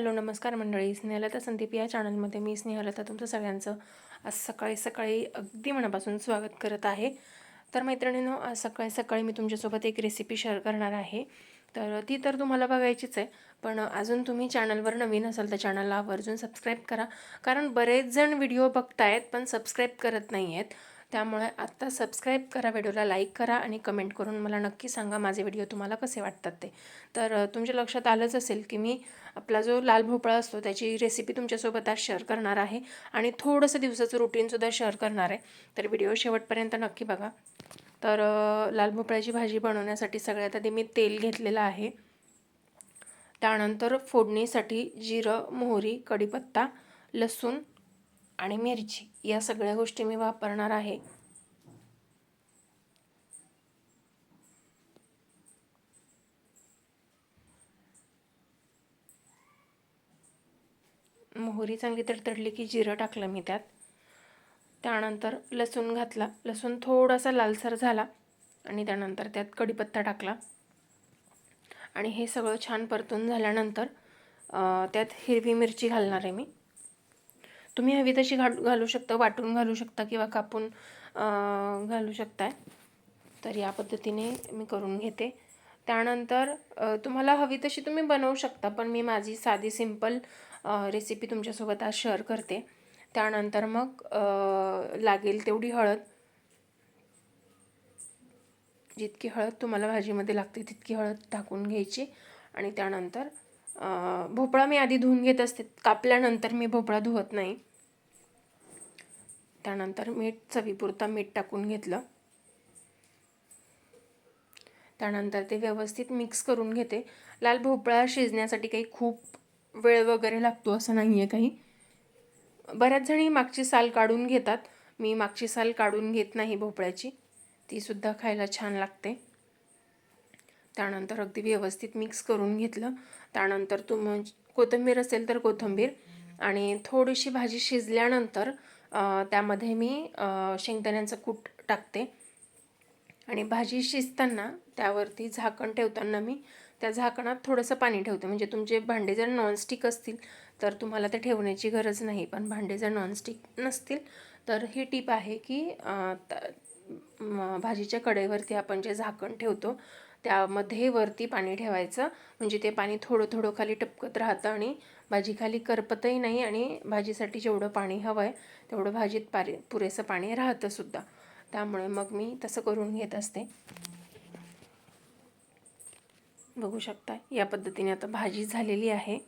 Hello नमस्कार मंडळी. स्नेहलता संदीप या चॅनलमध्ये मी स्नेहलता तुमचं सगळ्यांचं आज सकाळी सकाळी अगदी मनापासून स्वागत करत आहे. तर मैत्रिणींनो आज सकाळी सकाळी मी तुमच्यासोबत एक रेसिपी शेअर करणार आहे. तर ती तर तुम्हाला बघायचीच आहे पण अजून तुम्ही चॅनलवर नवीन असाल तर चॅनलला आवर्जून सबस्क्राईब करा. कारण बरेच जण व्हिडिओ बघतायत पण सबस्क्राईब करत नाही आहेत त्यामुळे आत्ता सबस्क्राईब करा व्हिडिओला लाईक करा आणि कमेंट करून मला नक्की सांगा माझे व्हिडिओ तुम्हाला कसे वाटतात ते. तर तुमच्या लक्षात आलंच असेल की मी आपला जो लाल भोपळा असतो त्याची रेसिपी तुमच्यासोबत आज शेअर करणार आहे आणि थोडंसं दिवसाचं रुटीनसुद्धा शेअर करणार आहे. तर व्हिडिओ शेवटपर्यंत नक्की बघा. तर लाल भोपळ्याची भाजी बनवण्यासाठी सगळ्यात आधी मी तेल घेतलेलं आहे. त्यानंतर फोडणीसाठी जिरं मोहरी कढीपत्ता लसूण आणि मिरची या सगळ्या गोष्टी मी वापरणार आहे. मोहरी चांगली तडतडली की जिरं टाकलं मी त्यात. त्यानंतर लसूण घातला. लसूण थोडासा लालसर झाला आणि त्यानंतर त्यात कढीपत्ता टाकला. आणि हे सगळं छान परतून झाल्यानंतर त्यात हिरवी मिरची घालणार आहे मी. तुम्ही हवी तशी घाल घालू शकता वाटून घालू शकता किंवा कापून घालू शकताय. तर या पद्धतीने मी करून घेते. त्यानंतर तुम्हाला हवी तशी तुम्ही बनवू शकता पण मी माझी साधी सिंपल रेसिपी तुमच्यासोबत आज शेअर करते. त्यानंतर मग लागेल तेवढी हळद. जितकी हळद तुम्हाला भाजीमध्ये लागते तितकी हळद टाकून घ्यायची. आणि त्यानंतर भोपळा मी आधी धुवून घेत असते. कापल्यानंतर मी भोपळा धुवत नाही. त्यानंतर मीठ चवीपुरता मीठ टाकून घेतलं. त्यानंतर ते व्यवस्थित मिक्स करून घेते. लाल भोपळा शिजण्यासाठी काही खूप वेळ वगैरे लागतो असं नाही आहे काही. बऱ्याच जणी मागची साल काढून घेतात. मी मागची साल काढून घेत नाही भोपळ्याची. तीसुद्धा खायला छान लागते. त्यानंतर अगदी व्यवस्थित मिक्स करून घेतलं. त्यानंतर तुम कोथिंबीर असेल तर कोथिंबीर आणि थोडीशी भाजी शिजल्यानंतर त्यामध्ये मी शेंगदाण्यांचं कूट टाकते. आणि भाजी शिजताना त्यावरती झाकण ठेवताना मी त्या झाकणात थोडंसं पाणी ठेवते. म्हणजे तुमचे भांडे जर नॉनस्टिक असतील तर तुम्हाला ते ठेवण्याची गरज नाही. पण भांडे जर नॉनस्टिक नसतील तर ही टीप आहे की त- भाजीच्या कडेवरती आपण जे झाकण ठेवतो त्यामध्ये वरती पाणी ठेवायचं. म्हणजे ते पाणी थोडं थोडं खाली टपकत राहतं आणि भाजी खाली करपतही नाही आणि भाजीसाठी जेवढं पाणी हवं आहे तेवढं भाजीत पारे पुरेसं पाणी राहतंसुद्धा त्यामुळे मग मी तसं करून घेत असते. बघू शकता या पद्धतीने आता भाजी झालेली आहे.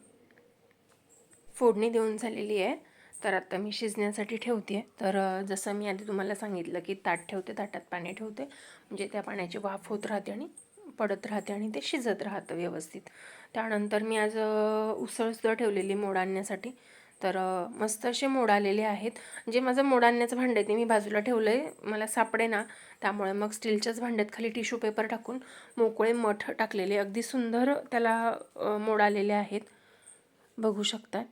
फोडणी देऊन झालेली आहे. तर आता मी शिजण्यासाठी ठेवते. तर जसं मी आधी तुम्हाला सांगितलं की ताट ठेवते ताटात पाणी ठेवते. म्हणजे त्या पाण्याची वाफ होत राहते आणि पडत राहते आणि ते शिजत राहतं व्यवस्थित. त्यानंतर मी आज उसळसुद्धा ठेवलेली मोड आणण्यासाठी. तर मस्त असे मोड आलेले आहेत. जे माझं मोड आणण्याचं भांडं आहे ते मी बाजूला ठेवलं आहे मला सापडे ना त्यामुळे मग स्टीलच्याच भांड्यात खाली टिश्यू पेपर टाकून मोकळे मठ टाकलेले. अगदी सुंदर त्याला मोड आलेले आहेत. बघू शकता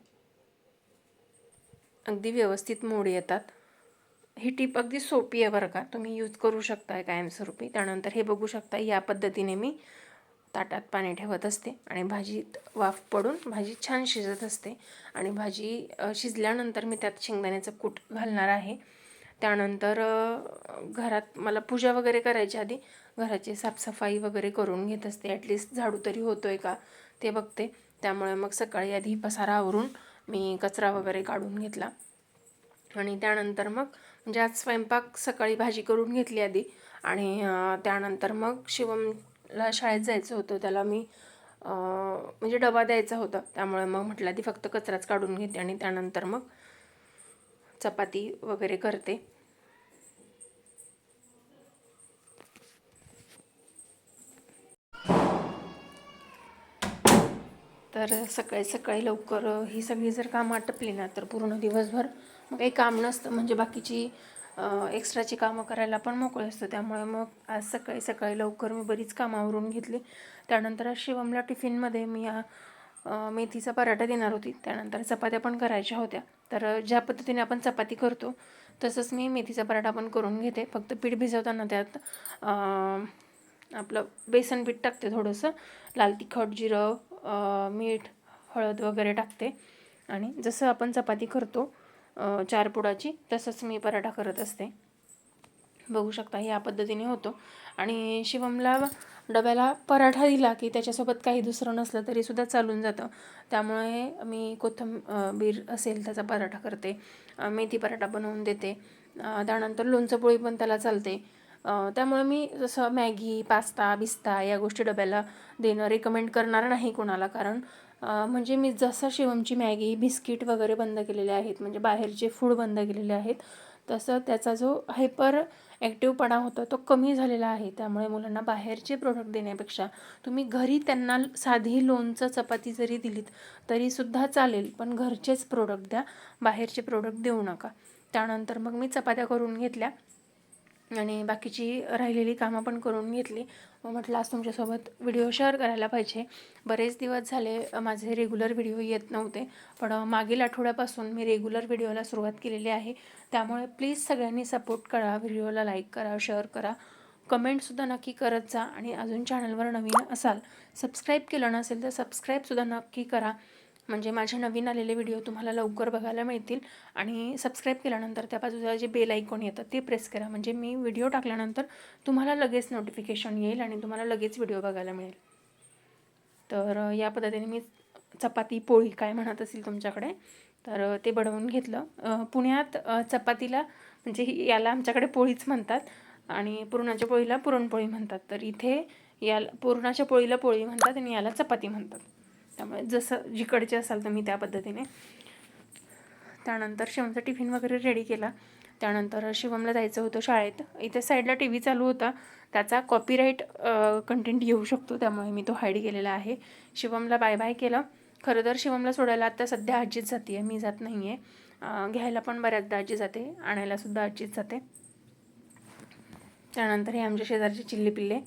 अगदी व्यवस्थित मोड येतात. ही टीप अगदी सोपी आहे बरं का. तुम्ही यूज करू शकताय कायमस्वरूपी. त्यानंतर हे बघू शकता या पद्धतीने मी ताटात पाणी ठेवत असते आणि भाजीत वाफ पडून भाजी छान शिजत असते. आणि भाजी शिजल्यानंतर मी त्यात शेंगदाण्याचं कूट घालणार आहे. त्यानंतर घरात मला पूजा वगैरे करायच्या आधी घराची साफसफाई वगैरे करून घेत असते. ॲटलिस्ट झाडू तरी होतो आहे का ते बघते. त्यामुळे मग सकाळी आधी पसारा आवरून मी कचरा वगैरे काढून घेतला. आणि त्यानंतर मग म्हणजे आज स्वयंपाक सकाळी भाजी करून घेतली आधी आणि त्यानंतर मग शिवमला शाळेत जायचं होतं. त्याला मी म्हणजे डबा द्यायचा होता. त्यामुळे मग म्हटलं आधी फक्त कचराच काढून घेते आणि त्यानंतर मग चपाती वगैरे करते. तर सकाळी सकाळी लवकर ही सगळी जर कामं आटपली ना तर पूर्ण दिवसभर मग काही काम नसतं. म्हणजे बाकीची एक्स्ट्राची कामं करायला पण मोकळे असतं. त्यामुळे मग आज सकाळी सकाळी लवकर मी बरीच कामं आवरून घेतली. त्यानंतर आज शिवमला टिफिनमध्ये मी मेथीचा पराठा देणार होती. त्यानंतर चपात्या पण करायच्या होत्या. तर ज्या पद्धतीने आपण चपाती करतो तसंच मी मेथीचा पराठा पण करून घेते. फक्त पीठ भिजवताना त्यात आपलं बेसन पीठ टाकते थोडंसं. लाल तिखट जिरं मीठ हळद वगैरे टाकते. आणि जसं आपण चपाती करतो चार पुडाची तसंच मी पराठा करत असते. बघू शकता ह्या पद्धतीने होतो. आणि शिवमला डब्याला पराठा दिला की त्याच्यासोबत काही दुसरं नसलं तरीसुद्धा चालून जातं. त्यामुळे मी कोथंबीर असेल त्याचा पराठा करते. मेथी पराठा बनवून देते. त्यानंतर लोणचं पोळी पण त्याला चालते. त्यामुळे मी जसं मॅगी पास्ता बिस्ता या गोष्टी डब्याला देणं रेकमेंड करणार नाही कोणाला. कारण म्हणजे मी जसं शिवमची मॅगी बिस्किट वगैरे बंद केलेले आहेत म्हणजे बाहेरचे फूड बंद केलेले आहेत तसं त्याचा जो हायपर ॲक्टिवपणा होता तो कमी झालेला आहे. त्यामुळे मुलांना बाहेरचे प्रोडक्ट देण्यापेक्षा तुम्ही घरी त्यांना साधी लोणचं चपाती जरी दिलीत तरीसुद्धा चालेल पण घरचेच प्रोडक्ट द्या. बाहेरचे प्रोडक्ट देऊ नका. त्यानंतर मग मी चपात्या करून घेतल्या. आणि बाकीची राहिलेली कामं पण करून घेतली. मग म्हटलं आज तुमच्यासोबत व्हिडिओ शेअर करायला पाहिजे. बरेच दिवस झाले माझे रेग्युलर व्हिडिओ येत नव्हते. पण मागील आठवड्यापासून मी रेग्युलर व्हिडिओला सुरुवात केलेली आहे. त्यामुळे प्लीज सगळ्यांनी सपोर्ट करा व्हिडिओला लाईक करा शेअर करा. कमेंटसुद्धा नक्की करत जा आणि अजून चॅनलवर नवीन असाल सबस्क्राईब केलं नसेल तर सबस्क्राईबसुद्धा नक्की करा. म्हणजे माझे नवीन आलेले व्हिडिओ तुम्हाला लवकर बघायला मिळतील. आणि सबस्क्राईब केल्यानंतर त्या बाजूला जे बेल आयकॉन येतं ते प्रेस करा. म्हणजे मी व्हिडिओ टाकल्यानंतर तुम्हाला लगेच नोटिफिकेशन येईल आणि तुम्हाला लगेच व्हिडिओ बघायला मिळेल. तर या पद्धतीने मी चपाती पोळी काय म्हणत असेल तुमच्याकडे तर ते बनवून घेतलं. पुण्यात चपातीला म्हणजे ही- याला आमच्याकडे पोळीच म्हणतात आणि पुरणाच्या पोळीला पुरणपोळी म्हणतात. तर इथे याला पुरणाच्या पोळीला पोळी म्हणतात आणि याला चपाती म्हणतात. त्यामुळे जसं जिकडचे असाल तुम्ही त्या पद्धतीने. त्यानंतर शिवमचा टिफिन वगैरे रेडी केला. त्यानंतर शिवमला जायचं होतं शाळेत. इथे साईडला टी व्ही चालू होता. त्याचा कॉपीराईट कंटेंट येऊ शकतो. त्यामुळे मी तो हाईड केलेला आहे. शिवमला बाय बाय केलं. खरं तर शिवमला सोडायला आता सध्या आजीच जाते आहे. मी जात नाही आहे घ्यायला पण बऱ्याचदा आजी जाते. आणायलासुद्धा आजीच जाते. त्यानंतर हे आमच्या शेजारचे चिल्ले पिल्ले.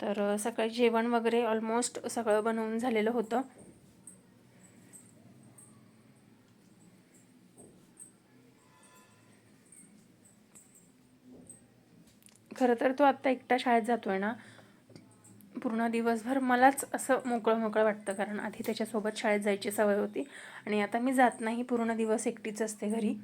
तर सकाळी जेवण वगैरे ऑलमोस्ट सगळं बनवून झालेलं होतं. खरं तर तो आत्ता एकटा शाळेत जातो आहे ना. पूर्ण दिवसभर मलाच असं मोकळं मोकळं वाटतं कारण आधी त्याच्यासोबत शाळेत जायची सवय होती. आणि आता मी जात नाही पूर्ण दिवस एकटीच असते घरी.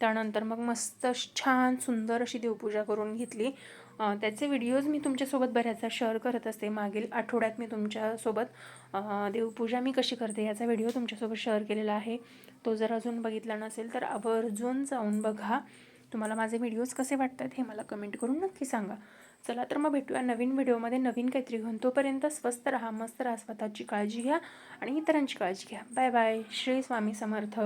त्यानंतर मग मस्त छान सुंदर अशी देवपूजा करून घेतली. त्याचे व्हिडिओज मी तुमच्यासोबत बऱ्याचदा शेअर करत असते. मागील आठवड्यात मी तुमच्यासोबत देवपूजा मी कशी करते याचा व्हिडिओ तुमच्यासोबत शेअर केलेला आहे. तो जर अजून बघितला नसेल तर आवर्जून जाऊन बघा. तुम्हाला माझे व्हिडिओज कसे वाटतात हे मला कमेंट करून नक्की सांगा. चला तर मग भेटूया नवीन व्हिडिओमध्ये नवीन काहीतरी घेऊन तोपर्यंत स्वस्त राहा मस्त राहा. स्वतःची काळजी घ्या आणि इतरांची काळजी घ्या. Bye bye Shri Swami Samarth.